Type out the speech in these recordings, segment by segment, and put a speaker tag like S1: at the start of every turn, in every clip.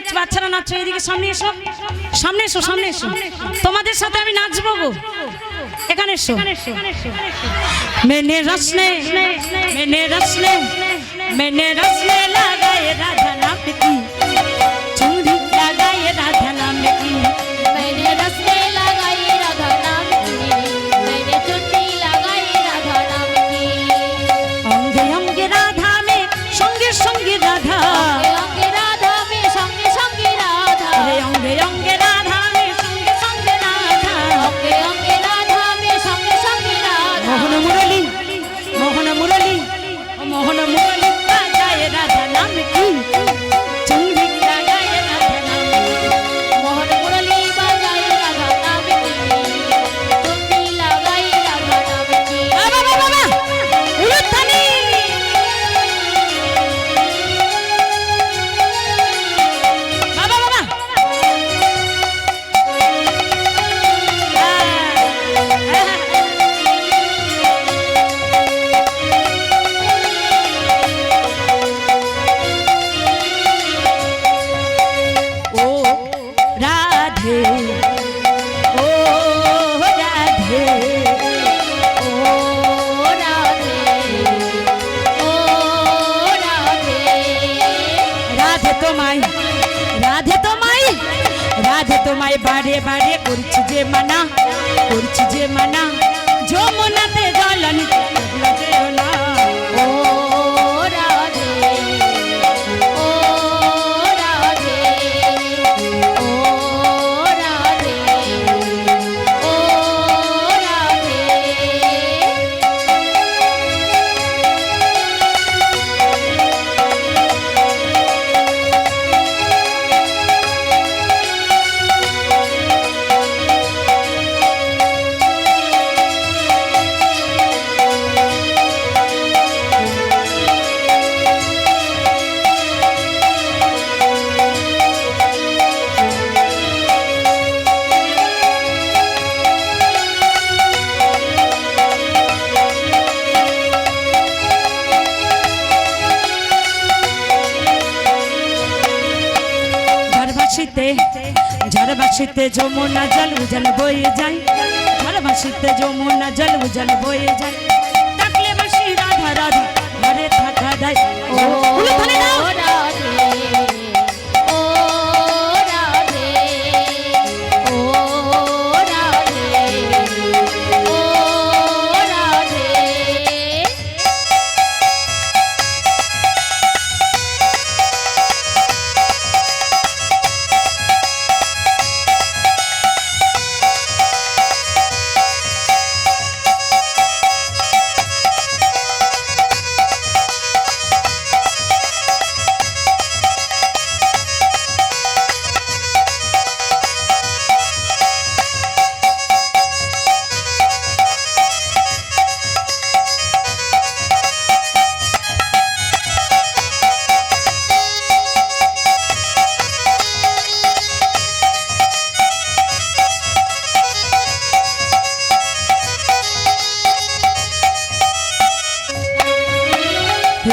S1: করছি বাচ্চারা নাচছো এদিকে সামনে এসো। সামনে এসো সামনে এসো। তোমাদের সাথে আমি নাচবো গো। এখানে এসো। মেনে রসনে মেনে রসনে মেনে রসনে লাগায় রাধে। ও রাধে রাধে তোমায় রাধে তোমায় রাধে তোমায় বারে বারে করছি যে মানা, করছি যে মানা। ঝড়বাসিতে ঝড়বাসিতে যমুনা জল উজল বয়ে যায়। ঝড়বাসিতে যমুনা জল উজল বয়ে যায়। থাকলে বাসি রাধা রাধা ঘরে থাকা দেয় ও উলুধ্বনি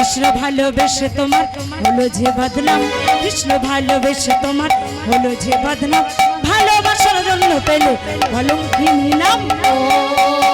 S1: কৃষ্ণ ভালোবেসে তোমার, হলো যে বদনাম। কৃষ্ণ ভালোবেসে তোমার, হলো যে বদনাম। ভালোবাসার জন্য পেলে বলুন কি
S2: ओ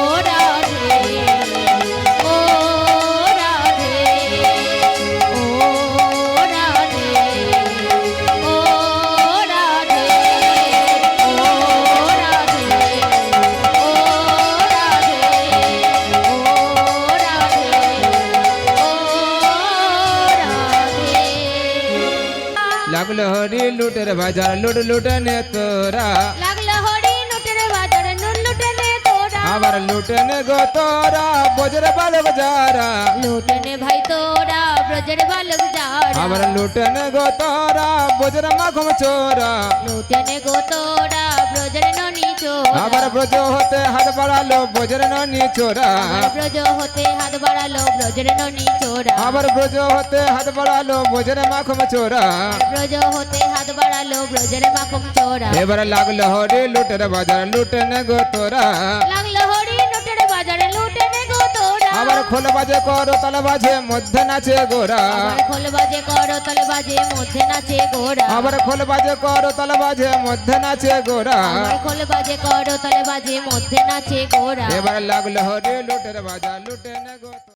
S2: লাগল হরি লুটের বাজার লুট লুটনে তোরা।
S3: আবার লুটনে গো তোরা বজরে বাল বাজারা
S2: লুটেনে ভাই তোরা ব্রজের বালক যারা।
S3: আবার লুটনে গো তোরা বজরে মাখম চোরা।
S2: লুটেনে গো তোরা ব্রজের ননি চোরা।
S3: আবার ব্রজ হতে হাত বাড়ালো বজরে ননি চোরা।
S2: আমার ব্রজ হতে হাত বাড়ালো ব্রজের ননি চোরা।
S3: আবার ব্রজ হতে হাত বাড়ালো বজরে মাখম চোরা।
S2: ব্রজ হতে হাত বাড়ালো ব্রজের মাখম চোরা।
S3: এবার লাগল হরি লুটের বাজার লুটনে গো তোরা।
S2: লাগল বাজারে লুটেনে গো তোরা।
S3: আবার খোল বাজে করো তাল বাজে মধ্যে নাচে গোরা।
S2: আবার খোল বাজে করো তাল বাজে মধ্যে নাচে গোরা।
S3: আবার খোল বাজে করো তাল বাজে মধ্যে নাচে গোরা।
S2: আবার খোল বাজে করো তাল বাজে মধ্যে নাচে গোরা।
S3: এবার লাগল হরি লুটের বাজা লুটে নে গো